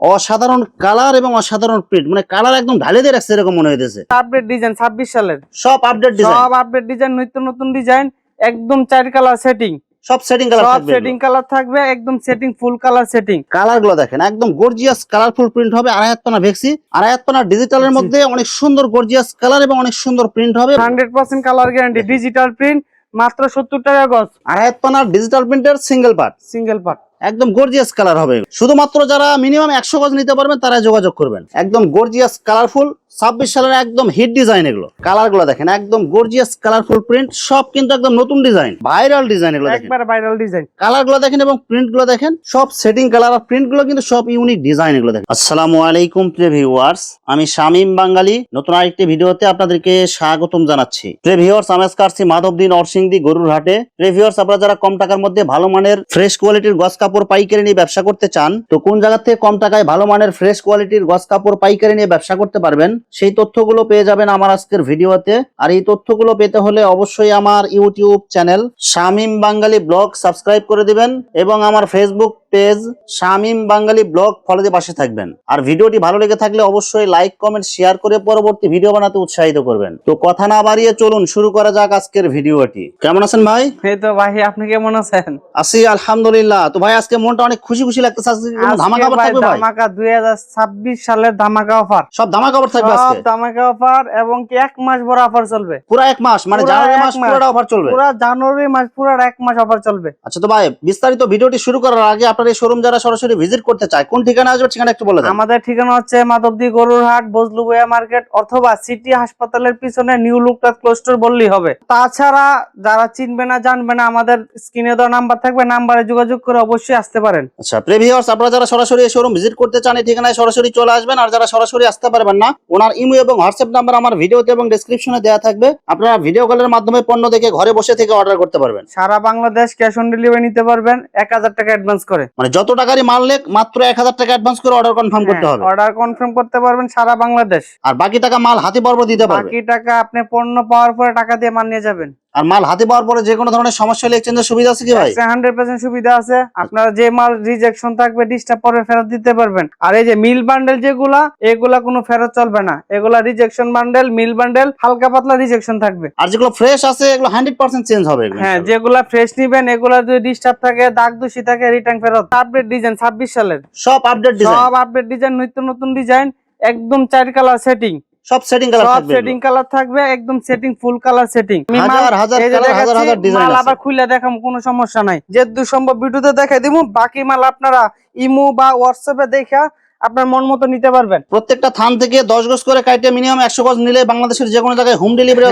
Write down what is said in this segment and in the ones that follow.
অসাধারণ কালার এবং অসাধারণ প্রিন্ট মানে কালার একদম ঢালে দিয়ে রাখছে এরকম মনে হইতেছে। আপডেট ডিজাইন ছাব্বিশ সালের। সব আপডেট ডিজাইন সব আপডেট ডিজাইন নিত্য নতুন ডিজাইন একদম চার কালার সেটিং সব সেটিং কালার সব সেটিং কালার থাকবে একদম সেটিং ফুল কালার সেটিং কালারগুলো দেখেন একদম গর্জিয়াস কালারফুল প্রিন্ট হবে আড়াই হাত পানা ভেক্সি আড়াই হাত পানা ডিজিটালের। মধ্যে অনেক সুন্দর গর্জিয়াস কালার এবং অনেক সুন্দর প্রিন্ট হবে। Hundred percent colour guarantee digital print মাত্র সত্তর টাকা গজ। আড়াই হাত পানার ডিজিটাল প্রিন্টের সিঙ্গেল পার্ট সিঙ্গেল পার্ট একদম গর্জিয়াস কালার হবে। শুধুমাত্র যারা মিনিমাম একশো গজ নিতে পারবেন তারা যোগাযোগ করবেন। একদম গর্জিয়াস কালারফুল ছাব্বিশ সালের একদম হিট ডিজাইন এগুলো। কালারগুলো দেখেন একদম গর্জিয়াস কালারফুল প্রিন্ট সব কিন্তু একদম নতুন ডিজাইন ভাইরাল ডিজাইন এগুলো একবার ভাইরাল ডিজাইন কালারগুলো দেখেন এবং প্রিন্টগুলো দেখেন সব সেটিং কালার আর প্রিন্টগুলো কিন্তু সব ইউনিক ডিজাইন এগুলো দেখেন। আসসালামু আলাইকুম প্রিয় ভিউয়ার্স আমি শামীম বাঙালি। নতুন আরেকটি ভিডিওতে আপনাদেরকে স্বাগতম জানাচ্ছি। প্রিয় ভিউয়ার্স আমি আজকে আসছি মাধবদিন অরসিংদি গরুর হাটে। প্রিয় ভিউয়ার্স আপনারা যারা কম টাকার মধ্যে ভালো মানের ফ্রেশ কোয়ালিটির গস কাপড় পাইকারি নিয়ে ব্যবসা করতে চান তো কোন জায়গা থেকে কম টাকায় ভালো মানের ফ্রেশ কোয়ালিটির গস কাপড় পাইকারি নিয়ে ব্যবসা করতে পারবেন সেই তথ্যগুলো পেয়ে যাবেন আমার আজকের ভিডিওতে। আর এই তথ্যগুলো পেতে হলে অবশ্যই আমার YouTube channel Shamim Bangali blog subscribe করে দিবেন এবং আমার Facebook page Shamim Bangali blog follow দিয়ে পাশে থাকবেন। আর ভিডিওটি ভালো লেগে থাকলে অবশ্যই লাইক কমেন্ট শেয়ার করে পরবর্তী ভিডিও বানাতে উৎসাহিত করবেন। তো কথা না বাড়িয়ে চলুন শুরু করা যাক আজকের ভিডিওটি। কেমন আছেন ভাই? এই তো ভাই আপনি কেমন আছেন? আছি আলহামদুলিল্লাহ। তো ভাই আজকে মনটা অনেক খুশি খুশি লাগতেছে। আজকে ধামাকা অফার থাকবে ভাই? ধামাকা দুই হাজার ছাব্বিশ সালের ধামাকা অফার সব ধামাকা অফার থাকবে সব আজকে? ধামাকা অফার এবং কি এক মাস বড় অফার চলবে। পুরো এক মাস মানে পুরা জানুয়ারি মাস। পুরোটা অফার চলবে? পুরা জানুয়ারি মাস পুরো এক মাস অফার চলবে। আচ্ছা তো ভাই বিস্তারিত ভিডিওটি শুরু করার আগে আপনার এই শোরুম যারা সরাসরি ভিজিট করতে চায় কোন ঠিকানা আসবে ঠিকানা একটু বলে আমাদের ঠিকানা হচ্ছে মাধবদী গরুর হাট বজলুবয়া মার্কেট অথবা সিটি হাসপাতালের পিছনে নিউ লুকটাস ক্লোস্টোর বললেই হবে। তাছাড়া যারা চিনবে না জানবে না আমাদের স্ক্রিনে দেওয়া নাম্বার থাকবে নাম্বারে যোগাযোগ করে অবশ্যই আসতে পারেন। আচ্ছা প্রিভিউয়ার্স আপনারা যারা সরাসরি এই শোরুম ভিজিট করতে চান এই ঠিকানায় সরাসরি চলে আসবেন আর যারা সরাসরি আসতে পারবেন না ওনার ইমো এবং হোয়াটসঅ্যাপ নাম্বার আমার ভিডিওতে এবং ডেসক্রিপশনে দেওয়া থাকবে। আপনারা ভিডিও কলের মাধ্যমে পণ্য দেখে ঘরে বসে থেকে অর্ডার করতে পারবেন। সারা বাংলাদেশ ক্যাশ অন ডেলিভারি নিতে পারবেন এক হাজার টাকা অ্যাডভান্স করে। মানে যত টাকারই মাল লেখ মাত্র এক হাজার টাকা অ্যাডভান্স করে অর্ডার কনফার্ম করতে হবে। অর্ডার কনফার্ম করতে পারবেন সারা বাংলাদেশ। আর বাকি টাকা মাল হাতে পর্ব দিতে পারবেন বাকি টাকা আপনি পণ্য পাওয়ার পরে টাকা দিয়ে মাল নিয়ে যাবেন। আর মাল হাতে পাওয়ার পরে যে কোনো ধরনের সমস্যা হলে এক্সচেঞ্জের সুবিধা আছে কি ভাই? হান্ড্রেড পার্সেন্ট সুবিধা আছে। আপনারা যে মাল রিজেকশন থাকবে ডিস্টার্ব পরে ফেরত দিতে পারবেন। আর এই যে মিল বান্ডেল যেগুলা এগুলা কোনো ফেরত চলবে না। এগুলা রিজেকশন বান্ডেল মিল বান্ডেল হালকা পাতলা রিজেকশন থাকবে। আর যেগুলো ফ্রেশ আছে এগুলো হান্ড্রেড পার্সেন্ট চেঞ্জ হবে হ্যাঁ যেগুলা ফ্রেশ নিবেন এগুলা যদি ডিস্টার্ব থাকে দাগ দূষি থাকে রিটার্ন ফেরত। আপডেট ডিজাইন ছাব্বিশ সালের। সব আপডেট ডিজাইন সব আপডেট ডিজাইন নিত্য নতুন ডিজাইন একদম চার কালার সেটিং সব সেটিং কালার সব থাকবে সেটিং কালার থাকবে একদম সেটিং ফুল কালার সেটিং হাজার হাজার কালার হাজার হাজার ডিজাইন মাল আবার খুলে দেখাম কোনো সমস্যা নাই। যে দু সম্ভব ভিডিওতে দেখাই দিব বাকি মাল আপনারা ইমো বা হোয়াটসঅ্যাপে দেখা আপনার মন মতো নিতে পারবেন। প্রত্যেকটা থান থেকে দশ গজ করে কাইটে মিনিমাম একশো গজ নিলে বাংলাদেশের যে কোনো জায়গায় হোম ডেলিভারি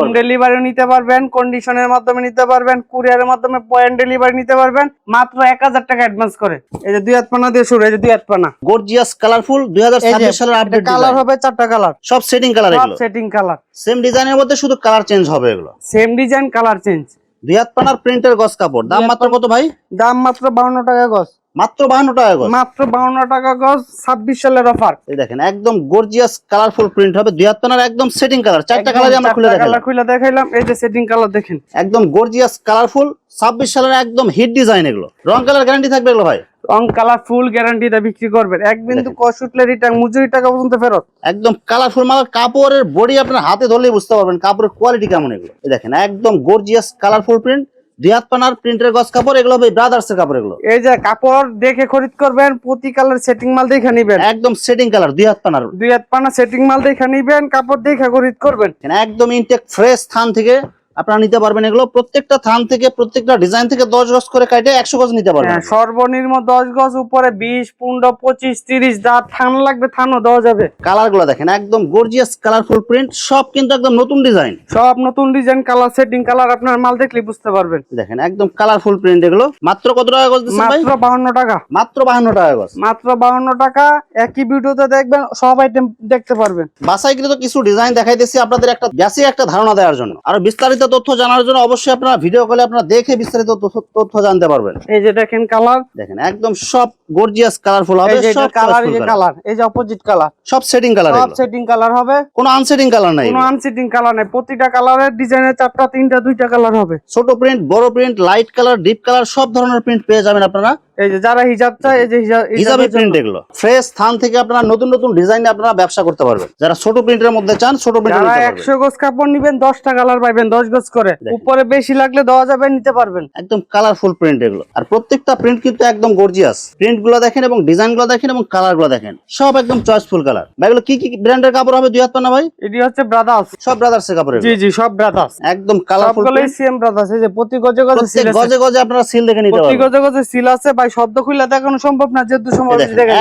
হোম ডেলিভারি নিতে পারবেন। কন্ডিশনের মাধ্যমে নিতে পারবেন কুরিয়ারের মাধ্যমে পয়েন্ট ডেলিভারি নিতে পারবেন মাত্র এক হাজার টাকা অ্যাডভান্স করে। এই যে দুই হাত পানা দিয়ে শুরু এই যে দুই হাত পানা। গর্জিয়াস কালারফুল দুই হাজার ছাব্বিশ সালের আপডেট কালার হবে চারটা কালার সব সেটিং কালার সব এগুলো। সেটিং কালার সেম ডিজাইনের মধ্যে শুধু কালার চেঞ্জ হবে এগুলো। সেম ডিজাইন কালার চেঞ্জ দুই হাত পানার প্রিন্টের গজ কাপড়। দাম মাত্র কত ভাই? দাম মাত্র বাউন্ন টাকা গজ। মাত্র বাহান্ন টাকা গজ। মাত্র বাউন্ন টাকা গজ ছাব্বিশ সালের অফার এই দেখেন একদম গর্জিয়াস কালারফুল প্রিন্ট হবে। দুই হাত একদম সেটিং কালার চারটা কালারই আমরা খুলে দেখালাম। কালার খুলে দেখাইলাম। এই যে সেটিং কালার দেখেন। একদম গর্জিয়াস কালারফুল ছাব্বিশ সালের একদম হিট ডিজাইন এগুলো। রং কালার গ্যারান্টি থাকবে এগুলো ভাই? রং কালার ফুল গ্যারান্টিতে বিক্রি করবেন। এক বিন্দু উঠলে রিটার্ন মজুরি টাকা পর্যন্ত ফেরত। একদম কালারফুল মাল কাপড়ের বডি আপনার হাতে ধরলেই বুঝতে পারবেন কাপড়ের কোয়ালিটি কেমন এগুলো। দেখেন একদম গর্জিয়াস কালারফুল প্রিন্ট দুই হাত পানার প্রিন্টের গস কাপড় এগুলো হবে ব্রাদার্সের কাপড় এগুলো। এই যে কাপড় দেখে খরিদ করবেন প্রতি কালার সেটিং মাল দেখে নিবেন। একদম সেটিং কালার দুই হাত পানার। দুই হাত পানা সেটিং মাল দেখে নিবেন কাপড় দেখে খরিদ করবেন। একদম ইনটেক ফ্রেশ স্থান থেকে আপনারা নিতে পারবেন এগুলো। প্রত্যেকটা থান থেকে প্রত্যেকটা ডিজাইন থেকে দশ গজ করে কাটে একশো গজ নিতে পারবেন। হ্যাঁ, সর্বনিম্ন দশ গজ উপরে বিশ পনেরো পঁচিশ তিরিশ যা থান লাগবে থানও দেওয়া যাবে। কালারগুলো দেখেন একদম গর্জিয়াস কালারফুল প্রিন্ট সব কিন্তু একদম নতুন ডিজাইন সব নতুন ডিজাইন কালার সেটিং কালার আপনার মাল দেখলে বুঝতে পারবেন। দেখেন একদম কালারফুল প্রিন্ট এগুলো। মাত্র কত টাকা গজ মাত্র বাউন্ন টাকা। মাত্র বাহান্ন টাকা গজ। মাত্র বাহান্ন টাকা একই ভিডিওতে দেখবেন সব আইটেম দেখতে পারবেন। বাসাইকৃত কিছু ডিজাইন দেখাইতেছি আপনাদের একটা বেসিক একটা ধারণা দেওয়ার জন্য। আর বিস্তারিত তথ্য জানার জন্য অবশ্যই আপনারা ভিডিও কলে আপনারা দেখে বিস্তারিত তথ্য- জানতে পারবেন। এই যে দেখেন কালার দেখেন একদম সব গর্জিয়াস কালারফুল হবে এই যে সব কালার এই যে কালার এই যে অপোজিট কালার সব সেটিং কালার সব সেটিং কালার হবে। কোনো আনসেটিং কালার নাই কোনো আনসিটিং কালার নাই। প্রতিটা কালারের ডিজাইনের চারটা তিনটা দুইটা কালার হবে। ছোট প্রিন্ট বড় print light colour deep colour সব ধরনের প্রিন্ট পেয়ে যাবেন আপনারা। এই যে যারা হিজাব চায় এই যে হিজাব প্রিন্ট এগুলো। ফ্রেশ স্থান থেকে আপনারা নতুন নতুন ডিজাইনে আপনারা ব্যবসা করতে পারবেন। যারা ছোট প্রিন্টের মধ্যে চান ছোট প্রিন্ট যারা নিতে পারবেন। একশো গজ কাপড় নিবেন দশটা কালার পাইবেন দশ গজ করে। উপরে বেশি লাগলে দেওয়া যাবে নিতে পারবেন। একদম কালারফুল প্রিন্ট এগুলো। আর প্রত্যেকটা প্রিন্ট কিন্তু একদম গর্জিয়াস প্রিন্টগুলো দেখেন এবং ডিজাইনগুলো দেখেন এবং কালারগুলো দেখেন। সব একদম চয়েসফুল কালার এগুলো কি কি ব্র্যান্ডের কাপড় হবে দুই হাত পানা ভাই? এটি হচ্ছে ব্রাদার্স সব ব্রাদার্স এর কাপড় জি জি সব ব্রাদার্স একদম কালারফুল সবগুলোই সিএম ব্রাদার্স এই যে প্রতি গজে গজে সিল গজে গজে আপনারা সিল দেখে নিতে প্রতি গজে গজে সিল আছে শব্দ খুলে দেখানো সম্ভব না যেহেতু সম্ভব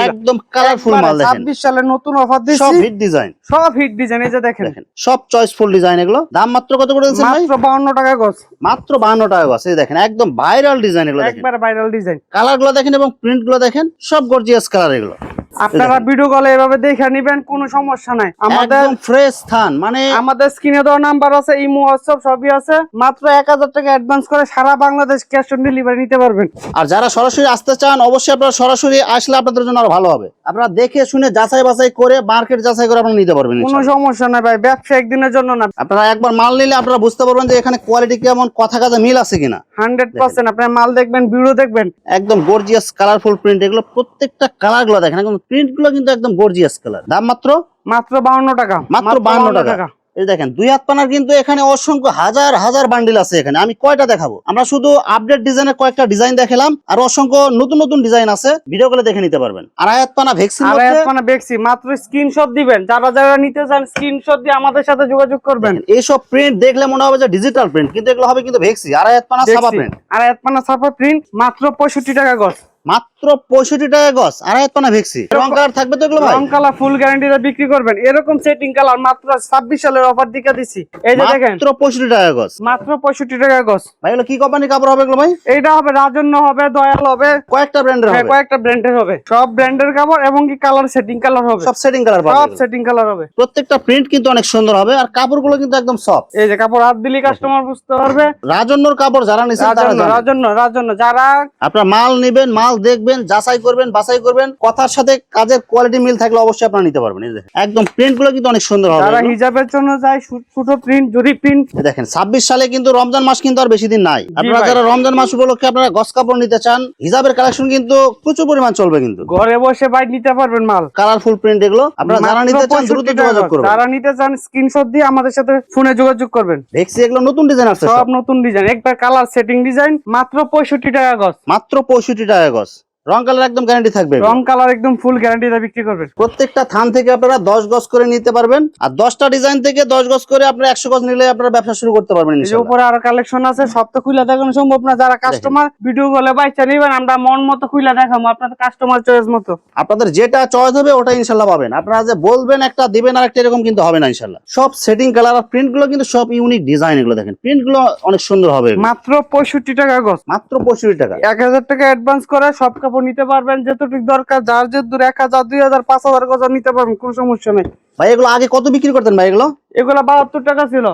একদম কালারফুল মাল দেখেন। ছাব্বিশ সালে নতুন অফার সব হিট ডিজাইন সব হিট ডিজাইন এই যে দেখেন। সব চয়েসফুল ডিজাইন এগুলো। দাম মাত্র কত করে দিচ্ছেন ভাই? মাত্র বাউন্ন টাকা গজ। মাত্র বাহান্ন টাকা গজ এই দেখেন একদম ভাইরাল ডিজাইন এগুলো দেখেন। একবার ভাইরাল ডিজাইন কালারগুলো দেখেন এবং প্রিন্টগুলো দেখেন সব গর্জিয়াস কালার এগুলো। আপনারা ভিডিও কলে এভাবে দেখে নিবেন কোনো সমস্যা নাই। আমাদের ফ্রেশ স্থান মানে আমাদের স্ক্রিনে দেওয়া নাম্বার আছে ইমো হোয়াটসঅ্যাপ সবই আছে। মাত্র এক হাজার টাকা অ্যাডভান্স করে সারা বাংলাদেশ ক্যাশ অন ডেলিভারি নিতে পারবেন। আর যারা সরাসরি আসতে চান অবশ্যই আপনারা সরাসরি আসলে আপনাদের জন্য আরও ভালো হবে। আপনারা দেখে শুনে যাচাই বাছাই করে মার্কেট যাচাই করে আপনারা নিতে পারবেন কোনো সমস্যা নাই ভাই ব্যবসা একদিনের জন্য না। আপনারা একবার মাল নিলে আপনারা বুঝতে পারবেন যে এখানে কোয়ালিটি কেমন কথা কাজে মিল আছে কিনা। হান্ড্রেড পার্সেন্ট আপনার মাল দেখবেন ভিডিও দেখবেন। একদম গর্জিয়াস কালারফুল প্রিন্ট এগুলো প্রত্যেকটা কালারগুলো দেখেন একদম প্রিন্টগুলো কিন্তু একদম গর্জিয়াস কালার দাম মাত্র? মাত্র বাউন্ন টাকা। মাত্র বাউন্ন টাকা। এই দেখেন দুই হাত পানার কিন্তু এখানে অসংখ্য হাজার হাজার বান্ডিল আছে এখানে। আমি কয়টা দেখাবো? আমরা শুধু আপডেট ডিজাইনের কয়েকটা ডিজাইন দেখালাম আর অসংখ্য নতুন নতুন ডিজাইন আছে। ভিডিও করে দেখে নিতে পারবেন। আড়াই হাত পানা ভ্যাকসিন আর মানে বেক্সি মাত্র স্ক্রিনশট দিবেন। যারা যারা নিতে চান স্ক্রিনশট দিয়ে আমাদের সাথে যোগাযোগ করবেন। এইসব প্রিন্ট দেখলে মনে হবে যে ডিজিটাল প্রিন্ট কিন্তু এগুলো হবে কিন্তু ভেক্সি আড়াই হাত পানা সাবা প্রিন্ট আর এক পানা সাফা প্রিন্ট মাত্র পঁয়ষট্টি টাকা গজ। মাত্র পঁয়ষট্টি টাকা গছ আড়াই পানা ভেক্সি। রং কালার থাকবে তো এগুলো রং কালার ফুল গ্যারান্টিতে বিক্রি করবেন। এরকম সেটিং কালার মাত্র ছাব্বিশ সালের অফার দিকে দিছি। এই যে দেখেন। মাত্র পঁয়ষট্টি টাকা গছ। মাত্র পঁয়ষট্টি টাকা গজ ভাই এগুলো কি কোম্পানির কাপড় হবে এগুলো ভাই? এইটা হবে রাজন্য হবে দয়াল হবে। কয়েকটা ব্র্যান্ডের হবে। কয়েকটা ব্র্যান্ডের হবে। সব ব্র্যান্ডের কাপড় এবং কি কালার সেটিং কালার হবে। সব সেটিং কালার পাবে সব সেটিং কালার হবে। প্রত্যেকটা প্রিন্ট কিন্তু অনেক সুন্দর হবে আর কাপড়গুলো কিন্তু একদম সফট এই যে কাপড় হাত দিলি কাস্টমার বুঝতে পারবে। রাজন্যর কাপড় যারা নিছেন তারা রাজন্য রাজন্য। যারা আপনার মাল নেবেন মাল দেখবেন যাচাই করবেন বাছাই করবেন কথার সাথে কাজের কোয়ালিটি মিল থাকলে অবশ্যই আপনারা নিতে পারবেন। একদম প্রিন্টগুলো কিন্তু অনেক সুন্দর হবে যারা হিজাবের জন্য যায় ছোট প্রিন্ট জরি প্রিন্ট দেখেন ছাব্বিশ সালে কিন্তু রমজান মাস কিন্তু আর বেশি দিন নাই। আপনারা যারা রমজান মাস উপলক্ষে আপনারা গস কাপড় নিতে চান হিজাবের কালেকশন কিন্তু প্রচুর পরিমাণ চলবে কিন্তু। ঘরে বসে বাই নিতে পারবেন মাল। কালারফুল প্রিন্ট এগুলো আপনারা যারা নিতে চান দ্রুত যোগাযোগ। করবেন। যারা নিতে চান স্ক্রিনশট দিয়ে আমাদের সাথে ফোনে যোগাযোগ করবেন। ভেক্সি এগুলো নতুন ডিজাইন আসছে সব। নতুন ডিজাইন একবার কালার সেটিং ডিজাইন মাত্র পঁয়ষট্টি টাকা গজ মাত্র পঁয়ষট্টি টাকা গছ। রং কালার একদম গ্যারান্টি থাকবে। রং কালার একদম ফুল গ্যারান্টিতে বিক্রি করবেন প্রত্যেকটা থান থেকে আপনারা দশ গজ করে নিতে পারবেন আর দশটা ডিজাইন থেকে দশ গজ করে আপনারা একশো গজ নিলে আপনারা ব্যবসা শুরু করতে পারবেন উপরে আরও কালেকশন আছে সব তো খুলে দেখানো সম্ভব না। যারা কাস্টমার ভিডিও কলে বাইচা নিবেন আমরা মন মতো খুলে দেখাবো আপনার কাস্টমার চয়েস মতো। আপনাদের যেটা চয়েস হবে ওটা ইনশাল্লাহ পাবেন। আপনারা যে বলবেন একটা দিবেন আর একটা এরকম কিন্তু হবে না ইনশাল্লাহ। সব সেটিং কালার আর প্রিন্টগুলো কিন্তু সব ইউনিক ডিজাইন এগুলো দেখেন। প্রিন্টগুলো অনেক সুন্দর হবে মাত্র পঁয়ষট্টি টাকা গজ। মাত্র পঁয়ষট্টি টাকা। এক হাজার টাকা অ্যাডভান্স করে সব কাপড় নিতে পারবেন যতটুকু দরকার যার যে দূর এক হাজার দুই হাজার পাঁচ হাজার গজ নিতে পারবেন কোনো সমস্যা নেই। ভাই এগুলো আগে কত বিক্রি করতেন ভাই এগুলো? এগুলা বাহাত্তর টাকা ছিল।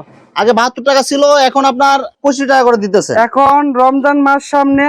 আগে বাহাত্তর টাকা ছিল এখন আপনার পঁচিশ টাকা করে দিতেছে। এখন রমজান মাস সামনে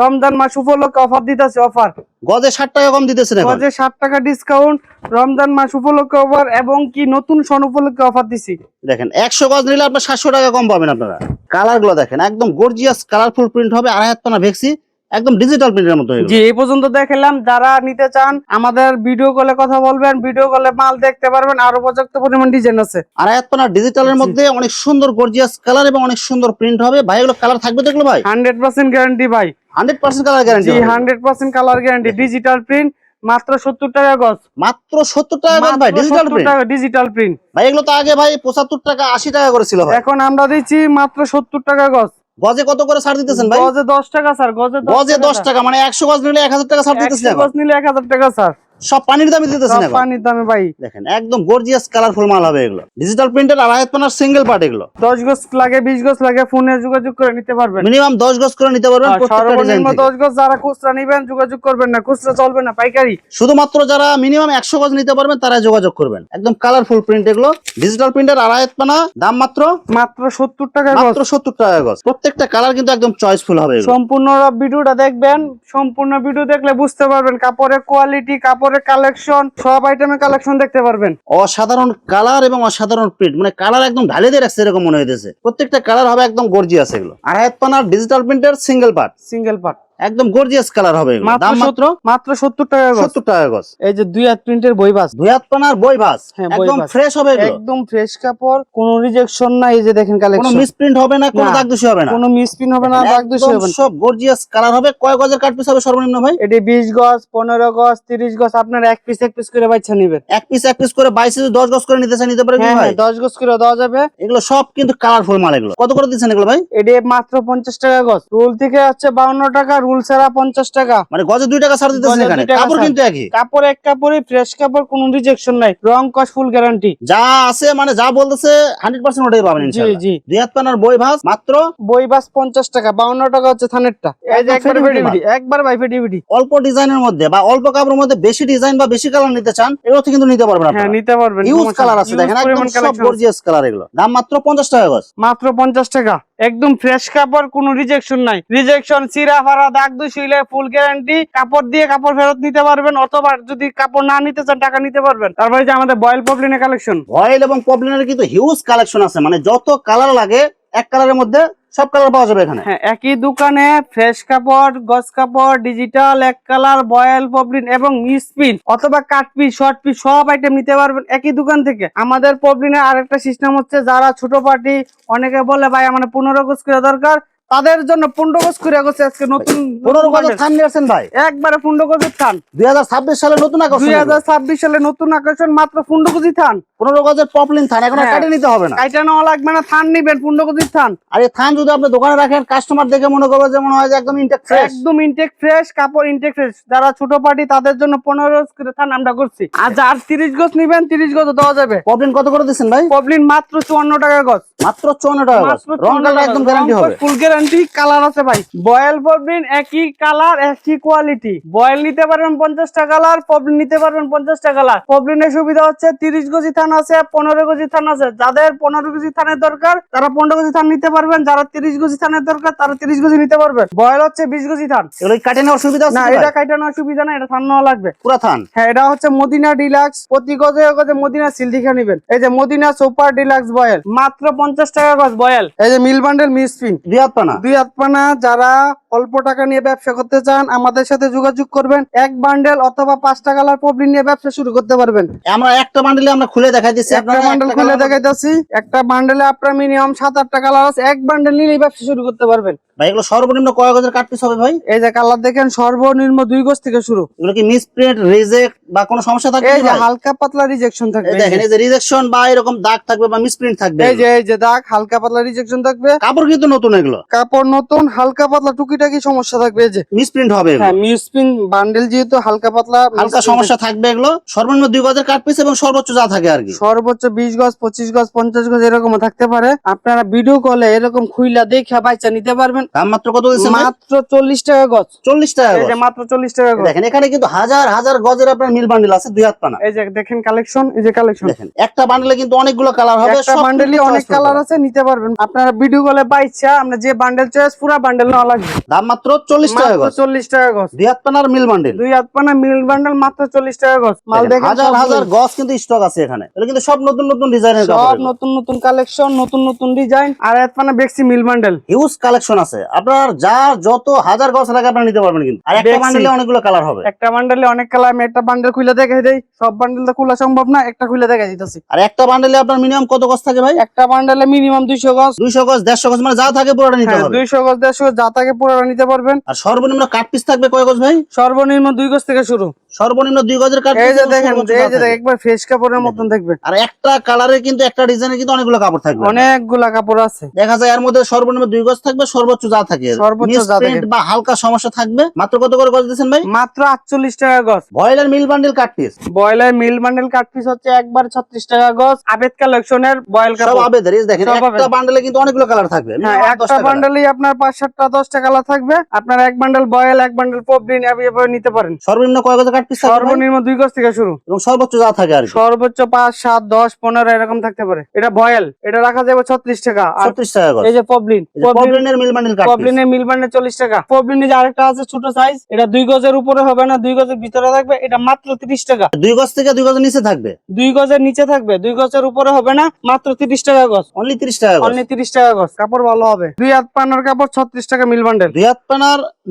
রমজান মাস উপলক্ষে অফার দিতেছে অফার। গজে ষাট টাকা কম দিতেছে গজে ষাট টাকা ডিসকাউন্ট রমজান মাস উপলক্ষে অফার এবং কি নতুন সন উপলক্ষে অফার দিছি। দেখেন একশো গজ নিলে আপনার সাতশো টাকা কম পাবেন আপনারা। কালারগুলো দেখেন একদম গর্জিয়াস কালারফুল প্রিন্ট হবে আড়াই হাত পানা ভেক্সি। একদম ডিজিটাল প্রিন্টের মতো। জি এই পর্যন্ত দেখালাম। যারা নিতে চান আমাদের ভিডিও কলে কথা বলবেন ভিডিও কলে মাল দেখতে পারবেন আরও পর্যাপ্ত পরিমাণ ডিজাইন আছে। হাত পানা ডিজিটালের মধ্যে অনেক সুন্দর গর্জিয়াস কালার এবং অনেক সুন্দর প্রিন্ট হবে। ভাই এগুলো কালার থাকবে এগুলো ভাই? হান্ড্রেড পার্সেন্ট গ্যারান্টি ভাই। হান্ড্রেড পার্সেন্ট কালার গ্যারান্টি জি hundred percent colour guarantee digital print মাত্র সত্তর টাকা গজ। মাত্র সত্তর টাকা গজ ভাই ডিজিটাল প্রিন্ট ডিজিটাল প্রিন্ট ভাই এগুলো তো আগে ভাই পঁচাত্তর টাকা আশি টাকা করেছিল ভাই। এখন আমরা দিচ্ছি মাত্র সত্তর টাকা গজ। গজে কত করে ছাড় দিতেছেন ভাই? গজে দশ টাকা স্যার গজে গজে দশ টাকা মানে একশো গজ নিলে এক হাজার টাকা ছাড় দিতেছেন একশো এখন? গজ নিলে এক হাজার টাকা স্যার। সব পানির দামে দিতেছেন এখন। পানির দামে ভাই। দেখেন একদম গর্জিয়াস কালারফুল মাল হবে এগুলো। ডিজিটাল প্রিন্টের আড়াই হাত পানার সিঙ্গেল পার্ট এগুলো। দশ গজ লাগে বিশ গজ লাগে ফোনে যোগাযোগ করে নিতে পারবেন। মিনিমাম দশ গজ করে নিতে পারবেন আর সর্বনিম্ন দশ গজ যারা খুচরা নিবেন যোগাযোগ করবেন না খুচরা চলবে না পাইকারি। শুধুমাত্র যারা মিনিমাম একশো গজ নিতে পারবেন তারা যোগাযোগ করবেন। একদম কালারফুল প্রিন্ট এগুলো। ডিজিটাল প্রিন্টের আড়াই হাত পানা দাম মাত্র মাত্র সত্তর টাকা গজ। মাত্র সত্তর টাকা গজ। প্রত্যেকটা কালার কিন্তু একদম চয়েসফুল হবে। সম্পূর্ণ ভিডিওটা দেখবেন। সম্পূর্ণ ভিডিও দেখলে বুঝতে পারবেন কাপড়ের কোয়ালিটি কাপড়ের কালেকশন সব আইটেমের কালেকশন দেখতে পারবেন। অসাধারণ কালার এবং অসাধারণ প্রিন্ট মানে কালার একদম ঢালে দিয়ে রাখছে এরকম মনে হইতেছে। প্রত্যেকটা কালার হবে একদম গর্জি আছে এগুলো। আর হাত পানার ডিজিটাল প্রিন্টের সিঙ্গেল পার্ট সিঙ্গেল পার্ট একদম গর্জিয়াস কালার হবে মাত্র দাম মাত্র মাত্র সত্তর টাকা সত্তর টাকা গজ। এই যে দুই হাত প্রিন্টের বই বাস দুই হাত পানার বই ভাস হ্যাঁ, একদম ফ্রেশ হবে একদম ফ্রেশ কাপড় কোনো রিজেকশন না এই যে দেখেন কোনো কালেকশন মিসপ্রিন্ট হবে না কোনো দাগ দোষী হবে না। কোনো মিসপিন হবে না দাগ দোষী হবে না। সব গর্জিয়াস কালার হবে। কয় গজের কাট পিস হবে সর্বনিম্ন ভাই? এটি বিশ গজ পনেরো গজ তিরিশ গজ আপনার এক পিস এক পিস করে বাচ্চা নিবেন। এক পিস এক পিস করে বাইশ দশ গজ করে নিতে চান নিতে পারে হ্যাঁ ভাই? হ্যাঁ দশ গজ করে দেওয়া যাবে। এগুলো সব কিন্তু কালারফুল মাল এগুলো। কত করে দিচ্ছেন এগুলো ভাই? এটি মাত্র পঞ্চাশ টাকা গজ। রুল থেকে হচ্ছে বাউন্ন টাকা ছাড়া পঞ্চাশ টাকা। মানে গজে দুই টাকা ছাড় দিতেছেন গজে এখানে। কাপড় কিন্তু একই। কাপড় এক কাপড়ই ফ্রেশ কাপড় কোনো রিজেকশন নাই। রং কস ফুল গ্যারান্টি যা আছে মানে যা বলতেছে হান্ড্রেড পার্সেন্ট ওটাই পাবেন জি জি। দুই হাত পানার বই ভাস মাত্র বই বাস পঞ্চাশ টাকা বাউন্ন টাকা হচ্ছে থানেরটা। একদম একবার ফেটিফেটি ফেটিফেটি একবার বাই ফেটিফেটি অল্প ডিজাইনের মধ্যে বা অল্প কাপড়ের মধ্যে বেশি ডিজাইন বা বেশি কালার নিতে চান এগুলো কিন্তু নিতে পারবেন হ্যাঁ নিতে পারবেন ইউজ কালার নেই। আছে দেখেন একদম সব গর্জিয়াস কালার এগুলো। দাম মাত্র পঞ্চাশ টাকা গজ। মাত্র পঞ্চাশ টাকা। একদম ফ্রেশ কাপড় কোনো রিজেকশন নাই। রিজেকশন চিরা ফাড়া দাগ দুই শুইলে ফুল গ্যারান্টি কাপড় দিয়ে কাপড় ফেরত নিতে পারবেন অথবা যদি কাপড় না নিতে চান টাকা নিতে পারবেন। তারপরে যে আমাদের বয়েল পপলিনের কালেকশন অয়েল এবং পপলিনের কিন্তু হিউজ কালেকশন আছে। মানে যত কালার লাগে এক কালারের মধ্যে সব কালার পাওয়া যাবে এখানে। হ্যাঁ একই দোকানে ফ্রেশ কাপড় গস কাপড় ডিজিটাল এক কালার বয়েল পপলিন এবং মিস মিসপিন অথবা কাট পিস শর্ট পিস সব আইটেম নিতে পারবেন একই দোকান থেকে। আমাদের পপলিনের আরেকটা সিস্টেম হচ্ছে যারা ছোট পার্টি অনেকে বলে ভাই আমার পনেরো গোজ করে দরকার। তাদের জন্য পনেরো গোজ করে গেছে আজকে নতুন পনেরো থান নিয়েছেন ভাই? একবারে ফুন্ডো গজের থান দুই হাজার ছাব্বিশ সালে নতুন আকর্ষণ দুই হাজার ছাব্বিশ সালে নতুন আকর্ষণ মাত্র ফুন্ডো গজি থান। পনেরো গজের পপলিন থান এখন হ্যাঁ। কাটে নিতে হবে না। কাইটা নেওয়া লাগবে না থান নিবেন ফুন্ডো গজির থান। আর এই থান যদি আপনি দোকানে রাখেন কাস্টমার দেখে মনে করবে যে মনে হয় যে একদম ইনটেক ফ্রেশ একদম ইনটেক ফ্রেশ কাপড় ইনটেক ফ্রেশ যারা ছোট পার্টি তাদের জন্য পনেরো গজ করে থান আমরা করছি। আর যার তিরিশ গজ নিবেন তিরিশ গজ দেওয়া যাবে। পপলিন কত করে দিচ্ছেন ভাই? পবলিন মাত্র চুয়ান্ন টাকা গজ। মাত্র চুয়ান্ন টাকা গজ। রং একদম গ্যারান্টি হবে। ফুল গ্যারান্টি কালার আছে ভাই। বয়েল পবলিন একই কালার একই কোয়ালিটি। বয়েল নিতে পারবেন পঞ্চাশটা কালার পবলিন নিতে পারবেন পঞ্চাশটা কালার পবলিনের সুবিধা হচ্ছে তিরিশ গজি থান আছে পনেরো গজি থান আছে। যাদের পনেরো গজি থানের দরকার তারা পনেরো গজি থান নিতে পারবেন। যারা তিরিশ গজি থানের দরকার তারা তিরিশ গজি নিতে পারবেন। বয়েল হচ্ছে বিশ গজি থান। এগুলো কাটে নেওয়ার সুবিধা না? এটা কাটানোর সুবিধা না এটা থান নেওয়া লাগবে। পুরা থান? হ্যাঁ এটা হচ্ছে মদিনা ডিলাক্স। প্রতি গজে গজে মদিনা সিল দেখে নিবেন। এই যে মদিনা সুপার ডিলাক্স বয়েল। মাত্র পঞ্চাশ টাকা গজ বয়েল। এই যে মিল বান্ডেল মিসপিন দুই হাত পানা দুই আত্মানা যারা অল্প টাকা নিয়ে ব্যবসা করতে চান আমাদের সাথে যোগাযোগ করবেন। এক বান্ডেল অথবা পাঁচটা কালার পবলিন নিয়ে ব্যবসা শুরু করতে পারবেন। আমরা একটা বান্ডিলে আমরা খুলে দেখাই দিচ্ছি একটা বান্ডেল খুলে colour- দেখাইতেছি একটা বান্ডেলে আপনার মিনিমাম সাত আটটা কালার আছে। এক বান্ডেল নিলেই ব্যবসা শুরু করতে পারবেন। ভাই এগুলো সর্বনিম্ন কয় গজের কাট পিস হবে ভাই? এই যে কালার দেখেন সর্বনিম্ন দুই গজ থেকে শুরু। এগুলো কি মিসপ্রিন্ট রিজেক্ট বা কোনো সমস্যা থাকবে এই যে হালকা পাতলা রিজেকশন থাকবে। দেখেন এই যে রিজেকশন বা এরকম দাগ থাকবে বা মিসপ্রিন্ট থাকবে এই যে এই যে দাগ হালকা পাতলা রিজেকশন থাকবে। কাপড় কিন্তু নতুন এগুলো। কাপড় নতুন হালকা পাতলা টুকিটাকি সমস্যা থাকবে যে? মিসপ্রিন্ট হবে। হ্যাঁ মিউসপিন বান্ডেল যেহেতু হালকা পাতলা হালকা সমস্যা থাকবে এগুলো। সর্বনিম্ন দুই গজের কাট পিস এবং সর্বোচ্চ যা থাকে আর কি। সর্বোচ্চ বিশ গজ পঁচিশ গজ পঞ্চাশ গজ এরকম থাকতে পারে। আপনারা ভিডিও কলে এরকম খুইলা দেখে বাচ্চা নিতে পারবেন। দাম মাত্র কত দিচ্ছেন মাত্র চল্লিশ টাকা গজ। চল্লিশ টাকা গজ। মাত্র চল্লিশ টাকা গজ। দেখেন এখানে কিন্তু হাজার হাজার গজের আপনার মিল বান্ডেল আছে দুই হাত পানা। এই যে দেখেন কালেকশন এই যে কালেকশন দেখেন একটা বান্ডেলে কিন্তু অনেকগুলো কালার হবে একটা সব বান্ডেলই অনেক কালার আছে নিতে পারবেন। আপনারা ভিডিও কলে পাইছা আমরা যে বান্ডেল চয়েস পুরো বান্ডেল নেওয়া লাগবে। দাম মাত্র চল্লিশ টাকা গজ। চল্লিশ টাকা গজ। দুই হাত পানার মিল বান্ডিল। দুই হাতপানা মিল বান্ডেল মাত্র চল্লিশ টাকা গজ। মাল দেখেন, হাজার হাজার গজ কিন্তু স্টক আছে এখানে। এটা কিন্তু সব নতুন নতুন ডিজাইনের সব নতুন নতুন কালেকশন নতুন নতুন ডিজাইন আর বেক্সি মিল বান্ডেল। হিউজ কালেকশন আছে। আপনার যা যত হাজার গজ লাগে আপনারা নিতে পারবেন কিন্তু। আর একটা। বান্ডেলে অনেকগুলো কালার হবে। একটা বান্ডেলে অনেক কালার আমি একটা বান্ডেল খুলে দেখাই দেই। সব বান্ডেল তো খোলা সম্ভব না একটা খুলে দেখাই দিতেছি। আর একটা বান্ডেলে আপনার মিনিমাম কত গজ থাকে ভাই? একটা বান্ডেলে মিনিমাম দুইশো গজ। দুইশো গজ দেড়শো গজ মানে যা থাকে পুরোটা নিতে হ্যাঁ হবে। দুইশো গজ দেড়শো গজ যা থাকে পুরো নিতে পারবেন। আর সর্বনিম্ন কাট পিস থাকবে কয় গজ ভাই? সর্বনিম্ন দুই গজ থেকে শুরু। সর্বনিম্ন দুই গজের কাট এই যে দেখেন এই যে একবার ফ্রেশ কাপড়ের মতন দেখবেন। আর একটা কালারের কিন্তু একটা ডিজাইনের কিন্তু অনেকগুলো কাপড় থাকবে। অনেকগুলা কাপড় আছে। দেখা যায় এর মধ্যে সর্বনিম্ন দুই গজ থাকবে সর্বোচ্চ যা থাকে। সর্বোচ্চ যা থাকে। বা হালকা সমস্যা থাকবে। মাত্র কত করে গজ দিচ্ছেন ভাই? মাত্র আটচল্লিশ টাকা গজ। Boiler mill bundle cut piece boiler mill bundle cut piece হচ্ছে একবার ছত্রিশ টাকা গজ। আবেদ কালেকশনের বয়েল সব কাপড়। আবেদের দেখেন একটা বান্ডেলে কিন্তু অনেকগুলো কালার থাকবে। হ্যাঁ একটা 10টা colour। বান্ডেলই আপনার পাঁচ সাতটা দশটা কালার থাকবে আপনার এক বান্ডেল বয়েল এক বান্ডেল পপলিন এভাবে নিতে পারেন। সর্বনিম্ন কয় গজের কাট পিস সর্বনিম্ন দুই গজ থেকে শুরু। এবং সর্বোচ্চ যা থাকে আর সর্বোচ্চ পাঁচ সাত দশ পনেরো এরকম থাকতে পারে। এটা বয়েল এটা রাখা যাবে ছত্রিশ টাকা। ছত্রিশ টাকা এই যে পবলিন পপলিনের মিল বান্ডিল পবলিনের মিল বান্ডেল চল্লিশ টাকা। পবলিনের যে আরেকটা আছে ছোট সাইজ এটা দুই গজের উপরে হবে না দুই গজের ভিতরে থাকবে এটা মাত্র তিরিশ টাকা। দুই গজ থেকে দুই গজের নিচে থাকবে? দুই গজের নিচে থাকবে দুই গজের উপরে হবে না মাত্র তিরিশ টাকা গজ। অনলি তিরিশ টাকা গজ। অনলি তিরিশ টাকা গজ। কাপড় ভালো হবে। দুই হাত পানার কাপড় ছত্রিশ টাকা mill bundle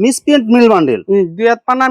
misprint mill bundle.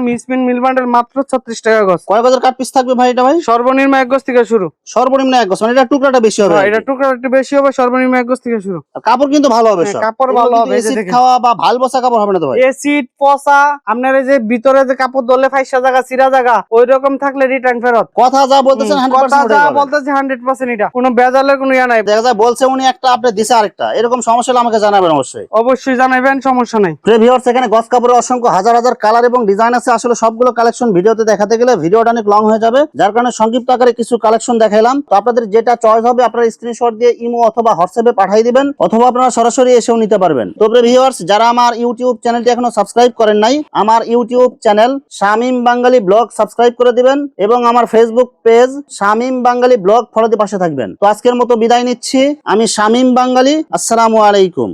মিসমিন mill bundle মাত্র ছত্রিশ টাকা গছ কয় গজের কাঠ পিস থাকবে ভাই এটা ভাই? সর্বনিম্ন এক থেকে শুরু। সর্বনিম্ন এক মানে এটা টুকরাটা বেশি হবে হ্যাঁ, এটা কি। টুকরা একটু বেশি হবে সর্বনিম্ন এক থেকে শুরু। আর কাপড় কিন্তু ভালো হবে হ্যাঁ, কাপড় ভালো হবে, এসিড খাওয়া বা ভালো বসা কাপড় হবে না তো ভাই? এসিড পচা আপনার এই যে ভিতরে যে কাপড় দলে ফাইসা জায়গা চিরা জায়গা ওই রকম থাকলে রিটার্ন ফেরত। কথা যা বলতেছেন কথা যা বলতেছি হান্ড্রেড পার্সেন্ট এটা। কোনো বেজালের কোনো ইয়া নাই। দেখা যায় বলছে উনি একটা আপনি দিছে আরেকটা। এরকম সমস্যা হলে আমাকে জানাবেন অবশ্যই। অবশ্যই জানাবেন সমস্যা নাই। প্রিভিউয়ার্স এখানে গস কাপড়ের অসংখ্য হাজার হাজার কালার এবং ডিজাইন আছে। আসলে সবগুলো কালেকশন ভিডিওতে দেখাতে গেলে ভিডিওটা অনেক লং হয়ে যাবে। যার কারণে সংক্ষিপ্ত আকারে কিছু কালেকশন দেখাইলাম। তো আপনাদের যেটা চয়েস হবে, আপনারা স্ক্রিনশট দিয়ে ইমো অথবা হোয়াটসঅ্যাপে পাঠিয়ে দিবেন, অথবা আপনারা সরাসরি এসেও নিতে পারবেন। তো ভিউয়ার্স যারা আমার ইউটিউব চ্যানেলটি এখনও সাবস্ক্রাইব করেন নাই, আমার YouTube channel Shamim Bangali blog subscribe করে দিবেন এবং আমার Facebook page Shamim Bangali blog follow দিয়ে পাশে থাকবেন। তো আজকের মতো বিদায় নিচ্ছি। আমি শামিম বাঙালি আসসালামু আলাইকুম।